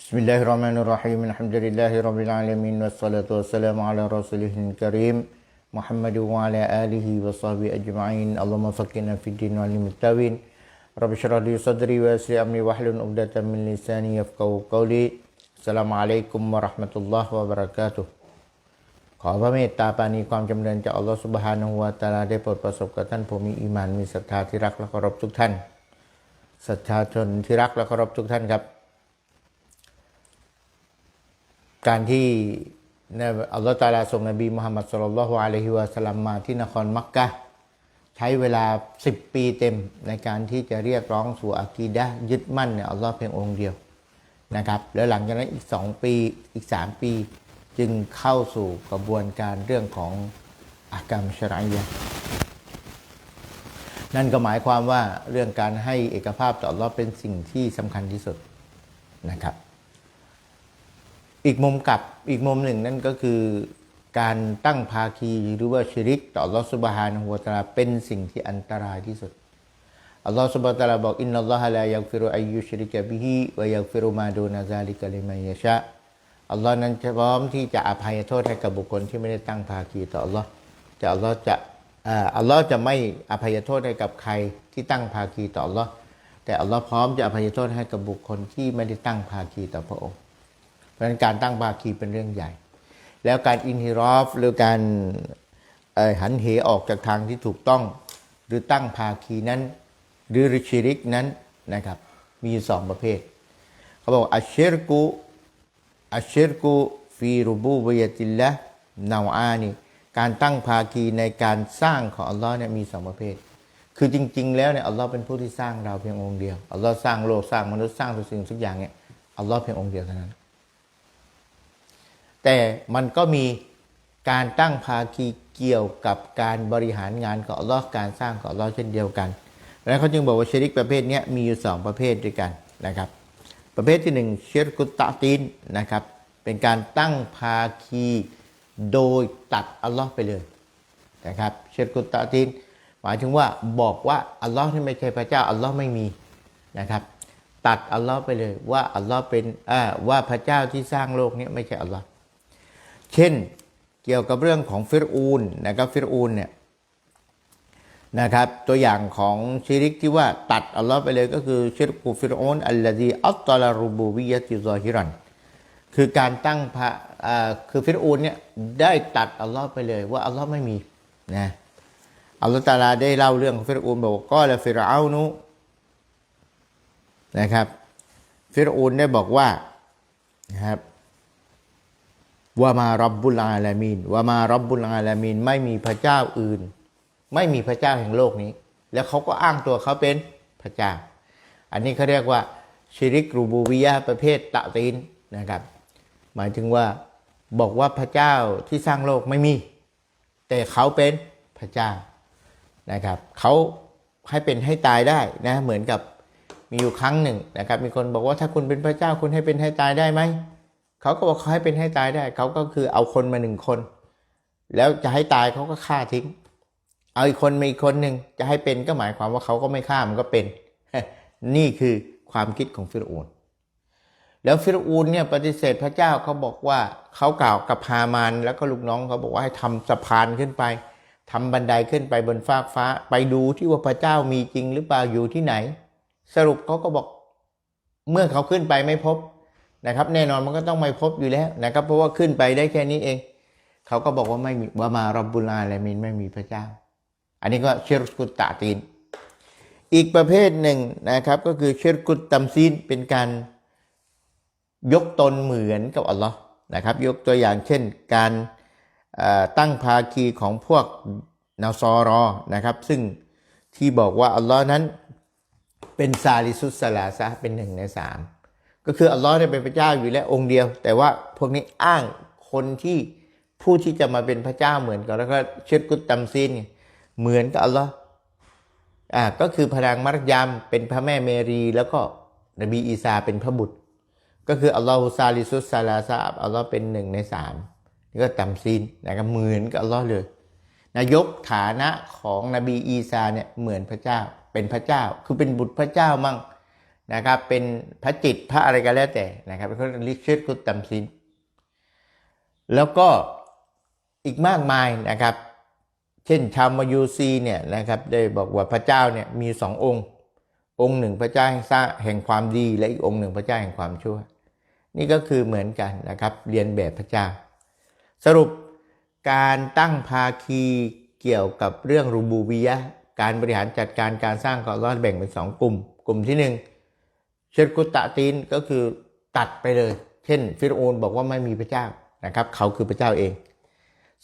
بسم الله الرحمن الرحيم الحمد لله رب العالمين والصلاة والسلام على رسوله الكريم محمد وعلى آله وصحبه أجمعين اللهم فقنا في الدين وعلم التاوين رب اشرح لي صدري ويسر أمري واحلل عقدة من لساني يفقهوا قولي السلام عليكم ورحمة الله وبركاته ขอพระเมตตาปรานีความจำเริญจากอัลลอฮฺสุบฮานะฮูวาตะอาลาได้โปรดประสบกับท่านผู้มีอีหมานมีศรัทธาที่รักและเคารพทุกท่านศรัทธาชนที่รักและเคารพทุกท่านครับ การที่นะอัลลอฮฺตาลาส่งนบีมุฮัมมัดสุลลัลลอฮุอะลัยฮิวะสัลลัมมาที่นครมักกะใช้เวลา 10 ปีเต็มในการที่จะเรียกร้องสู่อากีดะยึดมั่นเนี่ยอัลลอฮ์เพียงองค์เดียวนะครับแล้วหลังจากนั้นอีก 2 ปีอีก 3 ปี จึงเข้าสู่กระบวนการเรื่องของอากรรมชรัยะนั่นก็หมายความว่าเรื่องการให้เอกภาพต่ออัลลอฮ์เป็นสิ่งที่สำคัญที่สุดนะครับ อีกมุมกลับอีกมุมหนึ่งนั่นก็คือการตั้งภาคีหรือว่าชิริก ต่อลอสุบฮานะฮูวตะอาาเป็นสิ่งที่อันตรายที่สุดอัลลอฮฺสุบฮานะฮูวะตาลาบอกอินนัลลอฮะลายักฟิรุอัยยุชริกะบิฮิวะยักฟิรุมาดูนาซาลิกะลิมัยยะชะอัลลอฮ์นั้นจะพร้อมที่จะอภัยโทษให้กับบุคคลที่ไม่ได้ตั้งภาคีต่ออัลลอฮ์แต่อัลลอฮ์จะอัลลอฮ์จะไม่อภัยโทษให้กับใครที่ตั้งภาคีต่ออัลลอฮ์แต่อัลลอฮ์พร้อมจะอภัยโทษให้กับบุคคลที่ไม่ได้ตั้งภาคีต่อพระองค์ ราะฉะนั้นการตั้งภาคีเป็นเรื่องใหญ่ แล้วการอินฮิรอฟหรือการหันเหออกจากทางที่ถูกต้อง หรือตั้งภาคีนั้น หรือริชิริกนั้นนะครับ มีสองประเภท เขาบอกอัชเชรกุอัชเชรกุฟีรูบูบยติลละนาวอานีการตั้งภาคีในการสร้างของอัลลอฮ์เนี่ยมีสองประเภท คือจริง ๆ แล้วเนี่ยอัลลอฮ์เป็นผู้ที่สร้างเราเพียงองค์เดียว อัลลอฮ์สร้างโลกสร้างมนุษย์สร้างทุกสิ่งทุกอย่างเนี่ยอัลลอฮ์เพียงองค์เดียวเท่านั้น แต่มันก็มีการตั้งภาคีเกี่ยวกับการบริหารงานของอัลลอฮ์การสร้างของอัลลอฮ์เช่นเดียวกันดังนั้นเขาจึงบอกว่าชริกประเภทนี้มีอยู่สองประเภทด้วยกันนะครับ ประเภทที่หนึ่งเชรกุตตะตีนนะครับ เป็นการตั้งภาคีโดยตัดอัลลอฮ์ไปเลยนะครับเชรกุตตะตีนหมายถึงว่าบอกว่าอัลลอฮ์ที่ไม่ใช่พระเจ้าอัลลอฮ์ไม่มีนะครับตัดอัลลอฮ์ไปเลยว่าอัลลอฮ์เป็นว่าพระเจ้าที่สร้างโลกนี้ไม่ใช่อัลลอฮ์ เช่นเกี่ยวกับเรื่องของฟิรูนนะครับฟิรูนเนี่ยนะครับตัวอย่างของชิริกที่ว่าตัดอัลลอฮ์ไปเลยก็คือชิรกูฟิรูนอัลลอฮีอัลตลารูบูวิยะติซอฮิรันคือการตั้งพระคือฟิรูนเนี่ยได้ตัดอัลลอฮ์ไปเลยว่าอัลลอฮ์ไม่มีนะอัลลอฮ์ตาลาได้เล่าเรื่องของฟิรูนบอกว่าก็ละฟิรเอานุนะครับฟิรูนได้บอกว่านะครับ ว่ามารับบุลอาลามีนว่ามารับบุลอาลามีนไม่มีพระเจ้าอื่น ไม่มีพระเจ้าแห่งโลกนี้ แล้วเขาก็อ้างตัวเขาเป็นพระเจ้า อันนี้เขาเรียกว่าชิริกรูบูวิยะประเภทตะตีนนะครับ หมายถึงว่าบอกว่าพระเจ้าที่สร้างโลกไม่มี แต่เขาเป็นพระเจ้านะครับเขาให้เป็นให้ตายได้นะเหมือนกับมีอยู่ครั้งหนึ่งนะครับ มีคนบอกว่าถ้าคุณเป็นพระเจ้าคุณให้เป็นให้ตายได้ไหม เขาก็บอกเขาให้เป็นให้ตายได้ เขาก็คือเอาคนมาหนึ่งคน แล้วจะให้ตายเขาก็ฆ่าทิ้ง เอาอีกคนมาอีกคนหนึ่งจะให้เป็นก็หมายความว่าเขาก็ไม่ฆ่ามันก็เป็น นี่คือความคิดของฟิรอูนแล้วฟิรอูนเนี่ยปฏิเสธพระเจ้าเขาบอกว่าเขากล่าวกับฮามานแล้วก็ลูกน้องเขาบอกว่าให้ทำสะพานขึ้นไปทำบันไดขึ้นไปบนฟากฟ้า ไปดูที่ว่าพระเจ้ามีจริงหรือเปล่าอยู่ที่ไหน สรุปเขาก็บอก เมื่อเขาขึ้นไปไม่พบ นะครับแน่นอนมันก็ต้องไม่พบอยู่แล้วนะครับเพราะว่าขึ้นไปได้แค่นี้เอง เขาก็บอกว่าไม่มีว่ามารับบุลอาลามินไม่มีพระเจ้า อันนี้ก็เชิรกุตตะตีน อีกประเภทหนึ่งนะครับก็คือเชิรกุตตัมซีนเป็นการยกตนเหมือนกับอัลลอฮ์นะครับ ยกตัวอย่างเช่นการตั้งภาคีของพวกนาซอรอนะครับ ซึ่งที่บอกว่าอัลลอฮ์นั้นเป็นซาลิสุสสลาซะเป็นหนึ่งในสาม ก็คืออัลลอฮ์เนี่ยเป็นพระเจ้าอยู่แล้วองค์เดียว แต่ว่าพวกนี้อ้างคนที่ผู้ที่จะมาเป็นพระเจ้าเหมือนกันแล้วก็เชิดกุตตัมซีนเหมือนกับอัลลอฮ์อ่าก็คือพนางมารยามเป็นพระแม่เมรี แล้วก็นบีอีสาเป็นพระบุตร ก็คืออัลลอฮุซาลิซุสซาลาซาอัลลอฮ์เป็นหนึ่งในสามนี่ก็ตัมซีนนะครับเหมือนกับอัลลอฮ์เลยนายกฐานะของนบีอีสาเนี่ยเหมือนพระเจ้าเป็นพระเจ้า คือเป็นบุตรพระเจ้ามั่ง นะครับ เป็นพระจิตพระอะไรก็แล้วแต่นะครับเขาเรียกชิดกุตตัมซินแล้วก็อีกมากมายนะครับ เช่นชาวมายูซีเนี่ยนะครับได้บอกว่าพระเจ้าเนี่ยมีสององค์ องค์หนึ่งพระเจ้าแห่งสร้างแห่งความดี และอีกองค์หนึ่งพระเจ้าแห่งความชั่ว นี่ก็คือเหมือนกันนะครับเรียนแบบพระเจ้า สรุปการตั้งภาคีเกี่ยวกับเรื่องรูบูบียะการบริหารจัดการการสร้างของอัลลอฮ์แบ่งเป็นสองกลุ่ม กลุ่มที่หนึ่ง เชิดกุตตะตีนก็คือตัดไปเลย เช่น ฟิรโอนบอกว่าไม่มีพระเจ้านะครับ เขาคือพระเจ้าเอง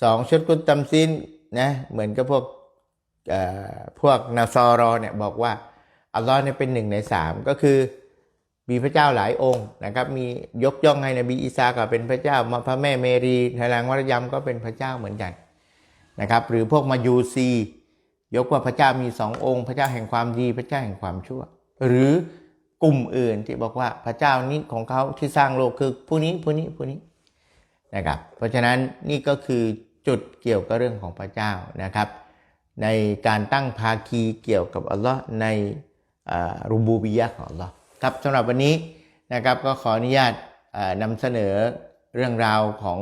สองเชิดกุตตัมซินนะเหมือนกับพวกพวกนาซอรอเนี่ยบอกว่าอัลลอฮ์เนี่ยเป็นหนึ่งในสามก็คือมีพระเจ้าหลายองค์นะครับ มียกย่องให้นบีอีสาก็เป็นพระเจ้ามาพระแม่เมรีทยแลงวรยำก็เป็นพระเจ้าเหมือนกันนะครับ หรือพวกมายูซียกว่าพระเจ้ามีสององค์ พระเจ้าแห่งความดีพระเจ้าแห่งความชั่ว หรือ กลุ่มอื่นที่บอกว่าพระเจ้านี้ของเขาที่สร้างโลกคือผู้นี้ผู้นี้ผู้นี้นะครับ เพราะฉะนั้นนี่ก็คือจุดเกี่ยวกับเรื่องของพระเจ้านะครับ ในการตั้งภาคีเกี่ยวกับอัลลอฮ์ในรูบูบิยะของอัลลอฮ์ครับสำหรับวันนี้นะครับก็ขออนุญาตอ่านำเสนอเรื่องราวของ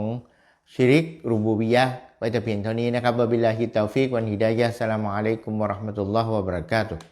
ชิริกรูบูบิยะไว้แต่เพียงเท่านี้นะครับวะบิลลาฮิตตฟิกวันฮิดายะสลามอะลัยกุมวะราะห์มะตุลลอฮ์วะบะเราะกาตุฮ์